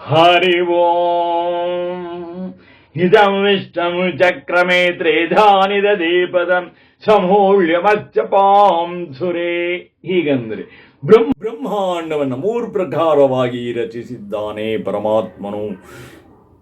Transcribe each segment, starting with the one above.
ಹರಿ ಓಂ ಇದಂ ವಿಷ್ಣು ಚಕ್ರಮೇ ತ್ರೇಧಾನಿದ ದೀಪದಂ ಮಚ್ಚಪಾಂ ಪಾಂಸುರೇ ಹೀಗಂದ್ರೆ ಬ್ರಹ್ಮ ಬ್ರಹ್ಮಾಂಡವನ್ನು ಮೂರು ಪ್ರಕಾರವಾಗಿ ರಚಿಸಿದ್ದಾನೆ ಪರಮಾತ್ಮನು.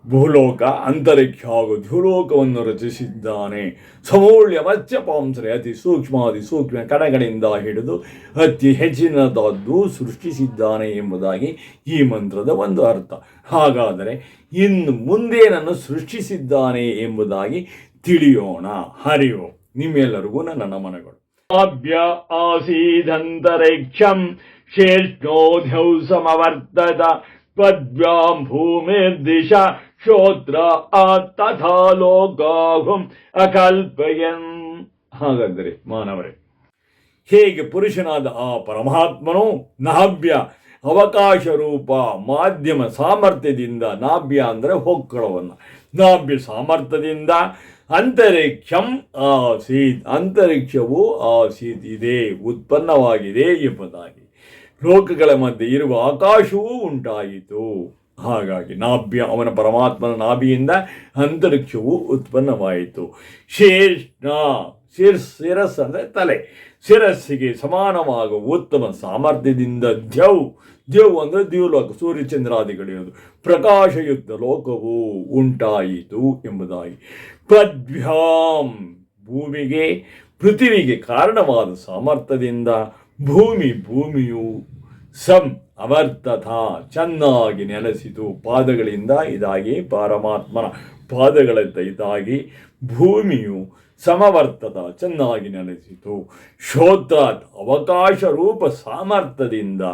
ಭೂಲೋಕ ಅಂತರಿಕ್ಷ ಹಾಗೂ ಧೂಲೋಕವನ್ನು ರಚಿಸಿದ್ದಾನೆ. ಸಮೂಲ್ಯ ಮತ್ಸ್ಯ ಪಾಂಸರೆ ಅತಿ ಸೂಕ್ಷ್ಮಾದಿ ಸೂಕ್ಷ್ಮ ಕಣಗಳಿಂದ ಹಿಡಿದು ಅತಿ ಹೆಚ್ಚಿನದಾದ್ದು ಸೃಷ್ಟಿಸಿದ್ದಾನೆ ಎಂಬುದಾಗಿ ಈ ಮಂತ್ರದ ಒಂದು ಅರ್ಥ. ಹಾಗಾದರೆ ಇನ್ನು ಮುಂದೇನನ್ನು ಸೃಷ್ಟಿಸಿದ್ದಾನೆ ಎಂಬುದಾಗಿ ತಿಳಿಯೋಣ. ಹರಿಯೋ, ನಿಮ್ಮೆಲ್ಲರಿಗೂ ನನ್ನ ನಮನಗಳು. ಆಸೀದಂತರಿಕ್ಷಂ ಶ್ರೇಷ್ಠೋಧ್ಯೌ ಸಮವರ್ತದ ಪದ್ವ್ಯಾಂ ಭೂಮಿರ್ದಿಶ ಶ್ರೋತ್ರ ಆ ತಥಾ ಲೋಕಾಹುಂ ಅಕಲ್ಪಯನ್. ಹಾಗಾದರೆ ಮಾನವರೇ, ಹೇಗೆ ಪುರುಷನಾದ ಆ ಪರಮಾತ್ಮನು ನಾಭ್ಯ ಅವಕಾಶ ರೂಪ ಮಾಧ್ಯಮ ಸಾಮರ್ಥ್ಯದಿಂದ ನಾಭ್ಯ ಅಂದರೆ ಹೊಕ್ಕಳವನ್ನು. ನಾಭ್ಯ ಸಾಮರ್ಥ್ಯದಿಂದ ಅಂತರಿಕ್ಷಂ ಆಸೀತ್, ಅಂತರಿಕ್ಷವು ಆಸೀತ್ ಇದೆ, ಉತ್ಪನ್ನವಾಗಿದೆ ಎಂಬುದಾಗಿ. ಲೋಕಗಳ ಮಧ್ಯೆ ಇರುವ ಆಕಾಶವೂ ಉಂಟಾಯಿತು. ಹಾಗಾಗಿ ನಾಭ್ಯ ಅವನ ಪರಮಾತ್ಮನ ನಾಭಿಯಿಂದ ಅಂತರಿಕ್ಷವು ಉತ್ಪನ್ನವಾಯಿತು. ಶೇಷ್ಣ ಶಿರ್, ಶಿರಸ್ ಅಂದರೆ ತಲೆ. ಶಿರಸ್ಸಿಗೆ ಸಮಾನವಾಗುವ ಉತ್ತಮ ಸಾಮರ್ಥ್ಯದಿಂದ ದ್ಯೌ. ದ್ಯವ್ ಅಂದರೆ ದ್ಯೂಲೋಕ ಸೂರ್ಯಚಂದ್ರಾದಿಗಳಿರೋದು ಪ್ರಕಾಶಯುಕ್ತ ಲೋಕವು ಉಂಟಾಯಿತು ಎಂಬುದಾಗಿ. ಪದ್ಭ್ಯಾಂ, ಭೂಮಿಗೆ, ಪೃಥಿವಿಗೆ ಕಾರಣವಾದ ಸಾಮರ್ಥ್ಯದಿಂದ ಭೂಮಿ ಭೂಮಿಯು ಸಂ ಅವರ್ತಥ ಚೆನ್ನಾಗಿ ನೆಲೆಸಿತು. ಪಾದಗಳಿಂದ ಇದಾಗಿ ಪರಮಾತ್ಮನ ಪಾದಗಳಿಂದ ಇದಾಗಿ ಭೂಮಿಯು ಸಮವರ್ತದ, ಚೆನ್ನಾಗಿ ನೆಲೆಸಿತು. ಶೋತ್ರಾತ್ ಅವಕಾಶ ರೂಪ ಸಾಮರ್ಥ್ಯದಿಂದ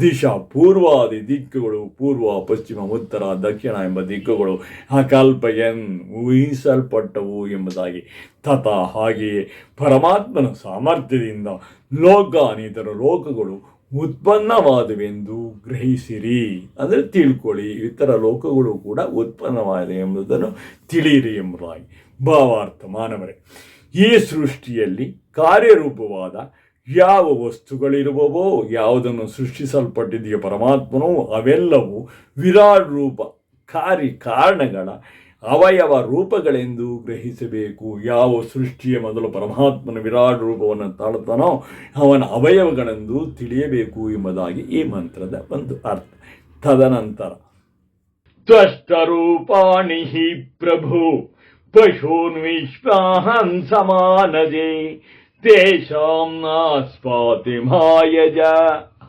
ದಿಶಾ ಪೂರ್ವಾದಿ ದಿಕ್ಕುಗಳು, ಪೂರ್ವ, ಪಶ್ಚಿಮ, ಉತ್ತರ, ದಕ್ಷಿಣ ಎಂಬ ದಿಕ್ಕುಗಳು ಅಕಲ್ಪಯನ್ ಊಹಿಸಲ್ಪಟ್ಟವು ಎಂಬುದಾಗಿ ತಥ ಹಾಗೆಯೇ ಪರಮಾತ್ಮನ ಸಾಮರ್ಥ್ಯದಿಂದ ಲೋಕ, ಅನಿತರ ಲೋಕಗಳು ಉತ್ಪನ್ನವಾದವೆಂದು ಗ್ರಹಿಸಿರಿ. ಅಂದರೆ ತಿಳ್ಕೊಳ್ಳಿ, ಇತರ ಲೋಕಗಳು ಕೂಡ ಉತ್ಪನ್ನವಾದ ಎಂಬುದನ್ನು ತಿಳಿಯಿರಿ ಎಂಬುದಾಗಿ. ಭಾವಾರ್ಥ, ಮಾನವರೇ, ಈ ಸೃಷ್ಟಿಯಲ್ಲಿ ಕಾರ್ಯರೂಪವಾದ ಯಾವ ವಸ್ತುಗಳಿರುವವೋ, ಯಾವುದನ್ನು ಸೃಷ್ಟಿಸಲ್ಪಟ್ಟಿದೆಯೋ ಪರಮಾತ್ಮನೋ, ಅವೆಲ್ಲವೂ ವಿರಾಟ್ ರೂಪ, ಕಾರ್ಯ ಕಾರಣಗಳ ಅವಯವ ರೂಪಗಳೆಂದು ಗ್ರಹಿಸಬೇಕು. ಯಾವ ಸೃಷ್ಟಿಯ ಮೊದಲು ಪರಮಾತ್ಮನ ವಿರಾಟ್ ರೂಪವನ್ನು ತಾಳುತ್ತಾನೋ ಅವನ ಅವಯವಗಳೆಂದು ತಿಳಿಯಬೇಕು ಎಂಬುದಾಗಿ ಈ ಮಂತ್ರದ ಒಂದು ಅರ್ಥ. ತದನಂತರ, ತ್ವಷ್ಟರೂಪಾಣಿ ಹಿ ಪ್ರಭು ಪಶೂನ್ ವಿಶ್ವಾಹನ್ ಸಮಾನಜೆ, ತೇಷಾಂ ನಾಸ್ಪಾತಿ ಮಾಯಜ.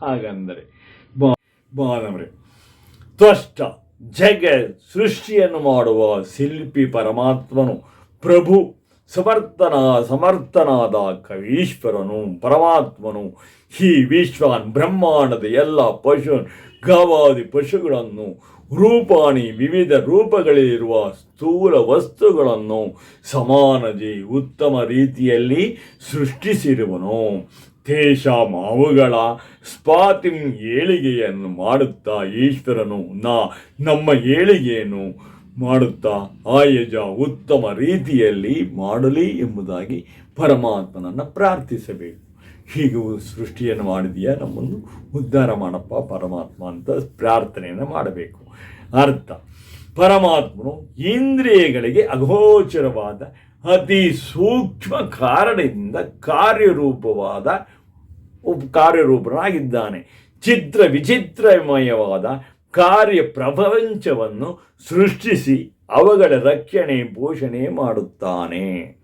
ಹಾಗಂದರೆ ಮಾನವರೇ ತ್ವಷ್ಟ ಜಗ ಸೃಷ್ಟಿಯನ್ನು ಮಾಡುವ ಶಿಲ್ಪಿ ಪರಮಾತ್ಮನು, ಪ್ರಭು, ಸಮರ್ಥನ, ಸಮರ್ಥನಾದ ಕವೀಶ್ವರನು, ಪರಮಾತ್ಮನು, ಈ ವಿಶ್ವಾನ್ ಬ್ರಹ್ಮಾಂಡದ ಎಲ್ಲ ಪಶು, ಗವಾದಿ ಪಶುಗಳನ್ನು, ರೂಪಾಣಿ ವಿವಿಧ ರೂಪಗಳಿರುವ ಸ್ಥೂಲ ವಸ್ತುಗಳನ್ನು ಸಮಾನಜಿ ಉತ್ತಮ ರೀತಿಯಲ್ಲಿ ಸೃಷ್ಟಿಸಿರುವನು. ತೇಷಾಂ ಮಾವುಗಳ ಸ್ಪಾತಿಂ ಏಳಿಗೆಯನ್ನು ಮಾಡುತ್ತಾ ಈಶ್ವರನು, ನಾ, ನಮ್ಮ ಏಳಿಗೆಯನ್ನು ಮಾಡುತ್ತಾ ಆಯಜ ಉತ್ತಮ ರೀತಿಯಲ್ಲಿ ಮಾಡಲಿ ಎಂಬುದಾಗಿ ಪರಮಾತ್ಮನನ್ನು ಪ್ರಾರ್ಥಿಸಬೇಕು. ಹೀಗೆ ಸೃಷ್ಟಿಯನ್ನು ಮಾಡಿದೆಯಾ ನಮ್ಮನ್ನು. ಉದ್ಧಾರ ಮಾಡಪ್ಪ ಪರಮಾತ್ಮ ಅಂತ ಪ್ರಾರ್ಥನೆಯನ್ನು ಮಾಡಬೇಕು. ಅರ್ಥ. ಪರಮಾತ್ಮನು ಇಂದ್ರಿಯಗಳಿಗೆ ಅಗೋಚರವಾದ ಅತಿ ಸೂಕ್ಷ್ಮ ಕಾರಣದಿಂದ ಕಾರ್ಯರೂಪವಾದ ಕಾರ್ಯರೂಪನಾಗಿದ್ದಾನೆ. ಚಿತ್ರ ವಿಚಿತ್ರಮಯವಾದ ಕಾರ್ಯ ಪ್ರಪಂಚವನ್ನು ಸೃಷ್ಟಿಸಿ ಅವುಗಳ ರಕ್ಷಣೆ, ಪೋಷಣೆ ಮಾಡುತ್ತಾನೆ.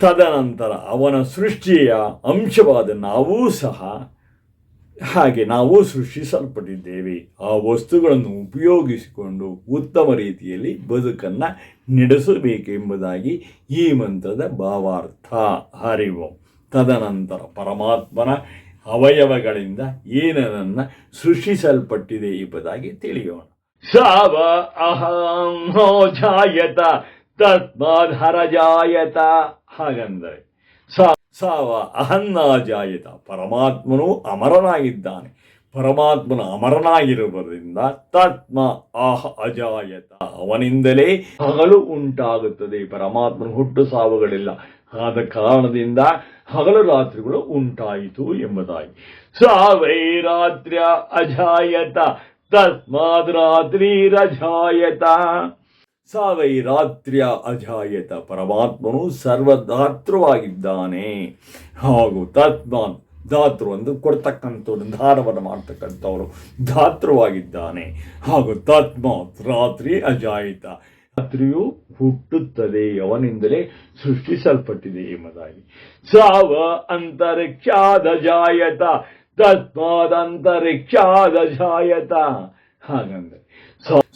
ತದನಂತರ ಅವನ ಸೃಷ್ಟಿಯ ಅಂಶವಾದ ನಾವೂ ಸಹ ಹಾಗೆ ನಾವು ಸೃಷ್ಟಿಸಲ್ಪಟ್ಟಿದ್ದೇವೆ. ಆ ವಸ್ತುಗಳನ್ನು ಉಪಯೋಗಿಸಿಕೊಂಡು ಉತ್ತಮ ರೀತಿಯಲ್ಲಿ ಬದುಕನ್ನು ನಡೆಸಬೇಕೆಂಬುದಾಗಿ ಈ ಮಂತ್ರದ ಭಾವಾರ್ಥ. ಹರಿವು. ತದನಂತರ ಪರಮಾತ್ಮನ ಅವಯವಗಳಿಂದ ಏನನ್ನ ಸೃಷ್ಟಿಸಲ್ಪಟ್ಟಿದೆ ಎಂಬುದಾಗಿ ತಿಳಿಯೋಣ. ಸಾವ ಅಹಂ ಜಾಯತ ತತ್ಮಾಧರ ಜಾಯತ. ಹಾಗಂದರೆ ಸಾವ ಅಹನ್ನಾಜಾಯಿತ. ಪರಮಾತ್ಮನು ಅಮರನಾಗಿದ್ದಾನೆ. ಪರಮಾತ್ಮನ ಅಮರನಾಗಿರುವುದರಿಂದ ತತ್ಮ ಆಹ ಅಜಾಯತ. ಅವನಿಂದಲೇ ಹಗಲು ಉಂಟಾಗುತ್ತದೆ. ಪರಮಾತ್ಮನ ಹುಟ್ಟು ಸಾವುಗಳಿಲ್ಲ. ಆದ ಕಾರಣದಿಂದ ಹಗಲು ರಾತ್ರಿಗಳು ಉಂಟಾಯಿತು ಎಂಬುದಾಗಿ. ಸಾವೈ ರಾತ್ರ್ಯ ಅಜಾಯತ. ತಸ್ಮಾದ್ ರಾತ್ರಿರಜಾಯತ ಸಾವೈ ರಾತ್ರಿಯ ಅಜಾಯತ ಪರಮಾತ್ಮನು ಸರ್ವದಾತೃವಾಗಿದ್ದಾನೆ. ಹಾಗೂ ತತ್ಮಾನ್ ಧಾತೃ ಅಂದು ಕೊಡ್ತಕ್ಕಂಥವ್ರು ಧಾರವನ್ನು ಮಾಡ್ತಕ್ಕಂಥವ್ರು ಧಾತೃವಾಗಿದ್ದಾನೆ. ಹಾಗೂ ತತ್ಮಾತ್ ರಾತ್ರಿ ಅಜಾಯಿತ. ರಾತ್ರಿಯು ಹುಟ್ಟುತ್ತದೆ, ಅವನಿಂದಲೇ ಸೃಷ್ಟಿಸಲ್ಪಟ್ಟಿದೆ ಎಂಬುದಾಗಿ. ಸಾವ ಅಂತರಿಕ್ಷಾದ ಜಾಯತ ತಸ್ಮಾದ್ ಅಂತರಿಕ್ಷಾದ ಜಾಯತ. ಹಾಗಂದ್ರೆ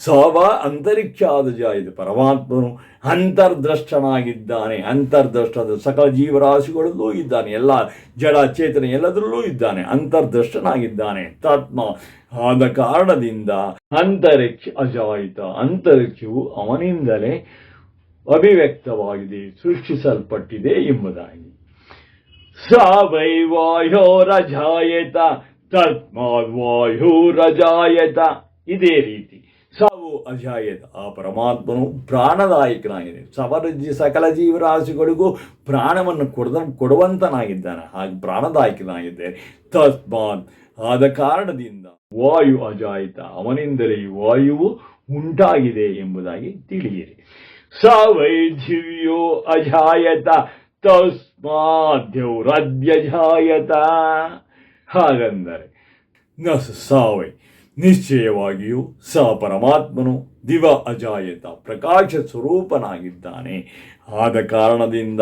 ಸಾವ ಅಂತರಿಕ್ಷಾದಜ ಇದು ಪರಮಾತ್ಮನು ಅಂತರ್ದ್ರಷ್ಟನಾಗಿದ್ದಾನೆ. ಅಂತರ್ದ್ರಷ್ಟದ ಸಕಲ ಜೀವರಾಶಿಗಳಲ್ಲೂ ಇದ್ದಾನೆ ಎಲ್ಲ ಜಡ ಚೇತನ ಎಲ್ಲದರಲ್ಲೂ ಇದ್ದಾನೆ ಅಂತರ್ದ್ರಷ್ಟನಾಗಿದ್ದಾನೆ. ತಾತ್ಮ ಆದ ಕಾರಣದಿಂದ ಅಂತರಿಕ್ಷ ಅಜಾಯಿತ ಅಂತರಿಕ್ಷವು ಅವನಿಂದಲೇ ಅಭಿವ್ಯಕ್ತವಾಗಿದೆ, ಸೃಷ್ಟಿಸಲ್ಪಟ್ಟಿದೆ ಎಂಬುದಾಗಿ. ಸ ವೈ ವಾಯೋರಜಾಯತ ತಸ್ಮಾದ್ ವಾಯುರಜಾಯತ ಇದೇ ರೀತಿ. ಸಾವು ಅಜಾಯತ ಆ ಪರಮಾತ್ಮನು ಪ್ರಾಣದಾಯಕನಾಗಿದೆ ಸವರ ಸಕಲ ಜೀವರಾಶಿಗಳಿಗೂ ಪ್ರಾಣವನ್ನು ಕೊಡದ ಕೊಡುವಂತನಾಗಿದ್ದಾನೆ. ಹಾಗೆ ಪ್ರಾಣದಾಯಕನಾಗಿದ್ದಾನೆ. ತಸ್ಮಾತ್ ಆದ ಕಾರಣದಿಂದ ವಾಯು ಅಜಾಯಿತ. ಅವನಿಂದಲೇ ವಾಯುವು ಉಂಟಾಗಿದೆ ಎಂಬುದಾಗಿ ತಿಳಿಯಿರಿ. ಸ ವೈ ಅಜಾಯತ ತಸ್ಮಾದ್ಯೌರದ್ಯಜಾಯತ ಹಾಗಂದರೆ ನ ಸಾವೈ ನಿಶ್ಚಯವಾಗಿಯೂ ಸ ಪರಮಾತ್ಮನು ದಿವ ಅಜಾಯತ ಪ್ರಕಾಶ ಸ್ವರೂಪನಾಗಿದ್ದಾನೆ. ಆದ ಕಾರಣದಿಂದ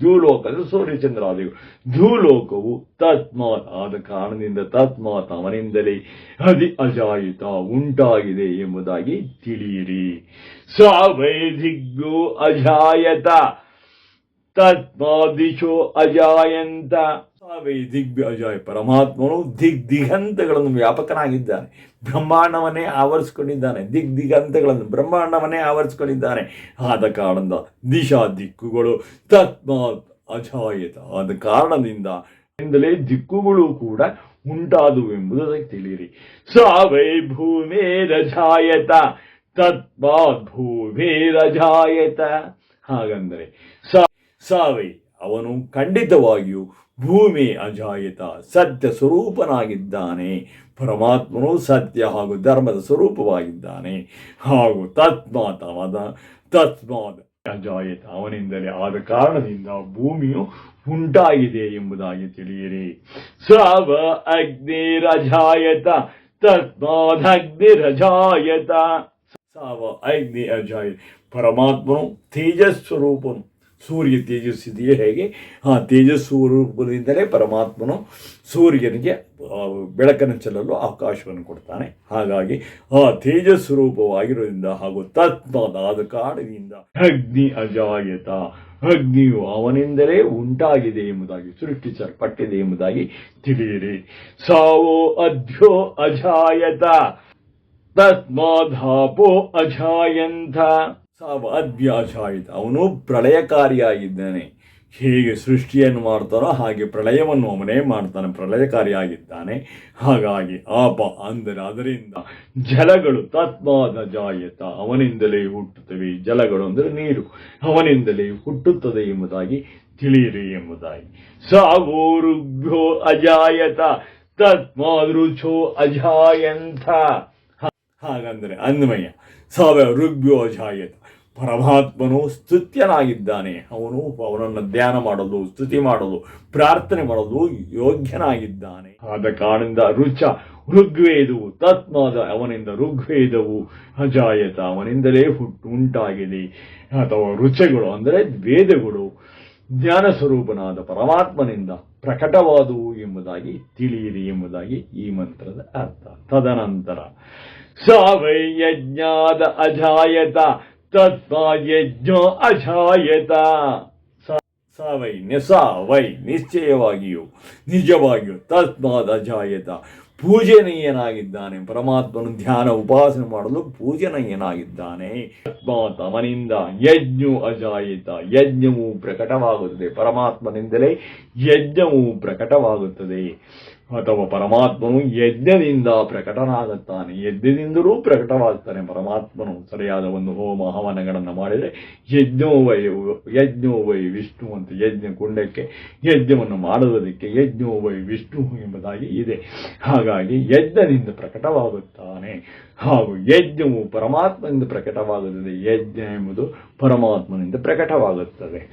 ಧೂಲೋಕದ ಸೂರ್ಯಚಂದ್ರಾದಿಗಳು, ಧೂಲೋಕವು ತತ್ಮಾತ್, ಆದ ಕಾರಣದಿಂದ ತತ್ಮಾತ್ ಅವನಿಂದಲೇ ಅದಿ ಅಜಾಯಿತ ಉಂಟಾಗಿದೆ ಎಂಬುದಾಗಿ ತಿಳಿಯಿರಿ. ಸ ವೈ ದಿಗ್ಗು ಅಜಾಯತ, ತತ್ಮಾದಿಶೋ ಅಜಾಯಂತ ಅಜಾಯ ಪರಮಾತ್ಮನು ದಿಗ್ ದಿಗಂತಗಳನ್ನು ವ್ಯಾಪಕನಾಗಿದ್ದಾನೆ. ಬ್ರಹ್ಮಾಂಡವನ್ನೇ ಆವರಿಸ್ಕೊಂಡಿದ್ದಾನೆ. ದಿಗ್ ದಿಗಂತಗಳನ್ನು ಬ್ರಹ್ಮಾಂಡವನ್ನೇ ಆವರಿಸ್ಕೊಂಡಿದ್ದಾನೆ. ಆದ ಕಾರಣದ ದಿಶಾ ದಿಕ್ಕುಗಳು ತತ್ಮಾತ್ ಅಜಾಯತ ಆದ ಕಾರಣದಿಂದ ಇಂದಲೇ ದಿಕ್ಕುಗಳು ಕೂಡ ಉಂಟಾದವು ಎಂಬುದಕ್ಕೆ ತಿಳಿಯಿರಿ. ಸಾವೈ ಭೂಮೇರಜಾಯತ ತತ್ಮಾತ್ ಭೂಮೇರಜಾಯತ ಹಾಗಂದರೆ ಸ ಸಾವೈ ಅವನು ಖಂಡಿತವಾಗಿಯೂ ಭೂಮಿ ಅಜಾಯಿತ ಸತ್ಯ ಸ್ವರೂಪನಾಗಿದ್ದಾನೆ. ಪರಮಾತ್ಮನು ಸತ್ಯ ಹಾಗೂ ಧರ್ಮದ ಸ್ವರೂಪವಾಗಿದ್ದಾನೆ. ಹಾಗೂ ತತ್ಮಾತ್ ತತ್ಮಾದ ತಸ್ಮಾತ್ ಅಜಾಯತ ಅವನಿಂದಲೇ ಆದ ಕಾರಣದಿಂದ ಭೂಮಿಯು ಉಂಟಾಗಿದೆ ಎಂಬುದಾಗಿ ತಿಳಿಯಿರಿ. ಸಾವ ಅಗ್ನಿರಜಾಯತ ಅಗ್ನಿ ರಜಾಯತ. ಸಾವ ಅಗ್ನಿ ಅಜಾಯ ಪರಮಾತ್ಮನು ತೇಜಸ್ವರೂಪನು. ಸೂರ್ಯ ತೇಜಸ್ಸಿದೆಯೇ ಹೇಗೆ? ಆ ತೇಜಸ್ವರೂಪದಿಂದಲೇ ಪರಮಾತ್ಮನು ಸೂರ್ಯನಿಗೆ ಬೆಳಕನ್ನು ಚೆಲ್ಲಲು ಅವಕಾಶವನ್ನು ಕೊಡ್ತಾನೆ. ಹಾಗಾಗಿ ಆ ತೇಜಸ್ವರೂಪವಾಗಿರೋದ್ರಿಂದ ಹಾಗೂ ತತ್ಮದಾದ ಕಾಡಿನಿಂದ ಅಗ್ನಿ ಅಜಾಯತ. ಅಗ್ನಿಯು ಅವನಿಂದಲೇ ಉಂಟಾಗಿದೆ ಎಂಬುದಾಗಿ, ಸೃಷ್ಟಿಸಲ್ಪಟ್ಟಿದೆ ಎಂಬುದಾಗಿ ತಿಳಿಯಿರಿ. ಸಾವೋ ಅಧ್ಯೋ ಅಜಾಯತ. ತತ್ಮಾಧಾಪೋ ಅಜಾಯಂತ. ಸಾವ ಅದ್ಭ್ಯ ಅಜಾಯಿತ ಅವನು ಪ್ರಳಯಕಾರಿಯಾಗಿದ್ದಾನೆ. ಹೇಗೆ ಸೃಷ್ಟಿಯನ್ನು ಮಾಡ್ತಾನೋ ಹಾಗೆ ಪ್ರಳಯವನ್ನು ಅವನೇ ಮಾಡ್ತಾನೆ, ಪ್ರಳಯಕಾರಿಯಾಗಿದ್ದಾನೆ. ಹಾಗಾಗಿ ಆಪ ಅಂದರೆ ಅದರಿಂದ ಜಲಗಳು ತತ್ಮಾದ ಜಾಯತ, ಅವನಿಂದಲೇ ಹುಟ್ಟುತ್ತವೆ. ಜಲಗಳು ಅಂದರೆ ನೀರು, ಅವನಿಂದಲೇ ಹುಟ್ಟುತ್ತದೆ ಎಂಬುದಾಗಿ ತಿಳಿಯಿರಿ ಎಂಬುದಾಗಿ. ಸಾವೋರುಭ್ಯೋ ಅಜಾಯತ ತಸ್ಮಾದ್ ಅಜಾಯಂಥ. ಹಾಗಂದರೆ ಅನ್ವಯ. ಸಾವಯವ ಋಗ್ಭ್ಯೋ ಅಜಾಯತ ಪರಮಾತ್ಮನು ಸ್ತುತ್ಯನಾಗಿದ್ದಾನೆ. ಅವನು ಅವನನ್ನು ಧ್ಯಾನ ಮಾಡಲು ಸ್ತುತಿ ಮಾಡಲು ಪ್ರಾರ್ಥನೆ ಮಾಡಲು ಯೋಗ್ಯನಾಗಿದ್ದಾನೆ. ಆದ ಕಾರಣದಿಂದ ರುಚ ಋಗ್ವೇದವು ತತ್ಮಾದ ಅವನಿಂದ ಋಗ್ವೇದವು ಅಜಾಯತ. ಅವನಿಂದಲೇ ಹುಟ್ಟು ಉಂಟಾಗಿದೆ. ಅಥವಾ ರುಚಗಳು ಅಂದರೆ ವೇದಗಳು ಜ್ಞಾನ ಸ್ವರೂಪನಾದ ಪರಮಾತ್ಮನಿಂದ ಪ್ರಕಟವಾದವು ಎಂಬುದಾಗಿ ತಿಳಿಯಿರಿ ಎಂಬುದಾಗಿ ಈ ಮಂತ್ರದ ಅರ್ಥ. ತದನಂತರ ಸಾವೈ ಯಜ್ಞಾದ ಅಜಾಯತ ತತ್ವ ಯಜ್ಞ ಅಜಾಯತ ಸಾವೈ ಸಾವೈ ನಿಶ್ಚಯವಾಗಿಯೂ ನಿಜವಾಗಿಯೂ ತಸ್ಮಾದ್ ಅಜಾಯತ. ಪೂಜನೀಯನಾಗಿದ್ದಾನೆ, ಪರಮಾತ್ಮನು ಧ್ಯಾನ ಉಪಾಸನೆ ಮಾಡಲು ಪೂಜನೀಯನಾಗಿದ್ದಾನೆ. ತಸ್ಮಾತ್ ಅವನಿಂದ ಯಜ್ಞು ಅಜಾಯಿತ, ಯಜ್ಞವು ಪ್ರಕಟವಾಗುತ್ತದೆ, ಪರಮಾತ್ಮನಿಂದಲೇ ಯಜ್ಞವು ಪ್ರಕಟವಾಗುತ್ತದೆ. ಅಥವಾ ಪರಮಾತ್ಮನು ಯಜ್ಞದಿಂದ ಪ್ರಕಟನಾಗುತ್ತಾನೆ ಯಜ್ಞದಿಂದಲೂ ಪ್ರಕಟವಾಗುತ್ತಾನೆ ಪರಮಾತ್ಮನು. ಸರಿಯಾದ ಒಂದು ಹೋಮ ಹವನಗಳನ್ನು ಮಾಡಿದರೆ ಯಜ್ಞೋವೈ ಯಜ್ಞೋವೈ ವಿಷ್ಣು ಅಂತ ಯಜ್ಞ ಕುಂಡಕ್ಕೆ ಯಜ್ಞವನ್ನು ಮಾಡುವುದಕ್ಕೆ ಯಜ್ಞೋವೈ ವಿಷ್ಣು ಎಂಬುದಾಗಿ ಇದೆ. ಹಾಗಾಗಿ ಯಜ್ಞದಿಂದ ಪ್ರಕಟವಾಗುತ್ತಾನೆ. ಹಾಗೂ ಯಜ್ಞವು ಪರಮಾತ್ಮನಿಂದ ಪ್ರಕಟವಾಗುತ್ತದೆ. ಯಜ್ಞ ಎಂಬುದು ಪರಮಾತ್ಮನಿಂದ ಪ್ರಕಟವಾಗುತ್ತದೆ.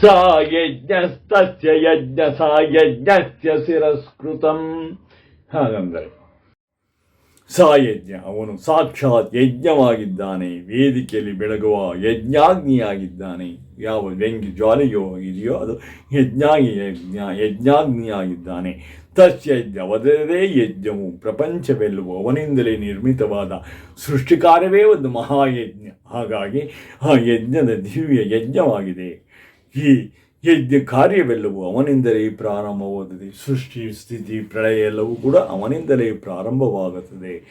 ಸ ಯಜ್ಞಸ್ತಸ್ಯ ಯಜ್ಞ ಸಾ ಯಜ್ಞಸ್ಯ ಶಿರಸ್ಕೃತಂ ಹಾಗಂದರೆ ಸಾ ಯಜ್ಞ ಅವನು ಸಾಕ್ಷಾತ್ ಯಜ್ಞವಾಗಿದ್ದಾನೆ, ವೇದಿಕೆಯಲ್ಲಿ ಬೆಳಗುವ ಯಜ್ಞಾಗ್ನಿಯಾಗಿದ್ದಾನೆ. ಯಾವ ವ್ಯಂಗಿ ಜ್ವಾಲೆಯೋ ಇದೆಯೋ ಅದು ಯಜ್ಞಾಗಿ, ಯಜ್ಞ, ಯಜ್ಞಾಗ್ನಿಯಾಗಿದ್ದಾನೆ. ತಸ್ಯ ಯಜ್ಞ ಅವರದೇ ಯಜ್ಞವು ಪ್ರಪಂಚವೆಲ್ಲವೂ ಅವನಿಂದಲೇ ನಿರ್ಮಿತವಾದ ಸೃಷ್ಟಿಕಾರವೇ ಒಂದು ಮಹಾಯಜ್ಞ. ಹಾಗಾಗಿ ಆ ಯಜ್ಞದ ದಿವ್ಯ ಯಜ್ಞವಾಗಿದೆ. ಈ ಯಜ್ಞ ಕಾರ್ಯವೆಲ್ಲವೂ ಅವನಿಂದಲೇ ಪ್ರಾರಂಭವಾಗುತ್ತದೆ ಸೃಷ್ಟಿ, ಸ್ಥಿತಿ, ಪ್ರಳಯ ಎಲ್ಲವೂ ಕೂಡ ಅವನಿಂದಲೇ ಪ್ರಾರಂಭವಾಗುತ್ತದೆ.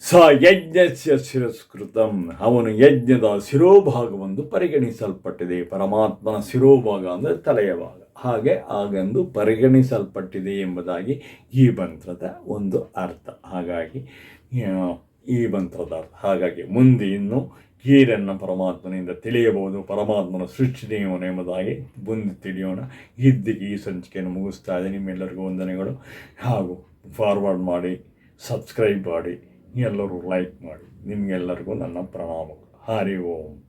ಸ ಯಜ್ಞಸ್ಯ ಶಿರಸ್ಕೃತಂ. ಅವನು ಯಜ್ಞದ ಶಿರೋಭಾಗವೆಂದು ಪರಿಗಣಿಸಲ್ಪಟ್ಟಿದೆ. ಪರಮಾತ್ಮನ ಶಿರೋಭಾಗ ಅಂದರೆ ತಲೆಯ ಭಾಗ. ಹಾಗೆ ಹಾಗೆಂದು ಪರಿಗಣಿಸಲ್ಪಟ್ಟಿದೆ ಎಂಬುದಾಗಿ ಈ ಮಂತ್ರದ ಒಂದು ಅರ್ಥ. ಹಾಗಾಗಿ ಈ ಮಂತ್ರದ ಹಾಗಾಗಿ ಮುಂದೆ ಇನ್ನು ಹೀರನ್ನು ಪರಮಾತ್ಮನಿಂದ ತಿಳಿಯಬಹುದು. ಪರಮಾತ್ಮನ ಸೃಷ್ಟಿದೇವನು ಎಂಬುದಾಗಿ ಮುಂದೆ ತಿಳಿಯೋಣ. ಇದ್ದಿಗೆ ಈ ಸಂಚಿಕೆಯನ್ನು ಮುಗಿಸ್ತಾ ಇದೆ ನಿಮ್ಮೆಲ್ಲರಿಗೂ ವಂದನೆಗಳು. ಹಾಗೂ ಫಾರ್ವರ್ಡ್ ಮಾಡಿ ಸಬ್ಸ್ಕ್ರೈಬ್ ಮಾಡಿ, ಎಲ್ಲರೂ ಲೈಕ್ ಮಾಡಿ. ನಿಮಗೆಲ್ಲರಿಗೂ ನನ್ನ ಪ್ರಣಾಮಗಳು. ಹರಿ ಓಂ.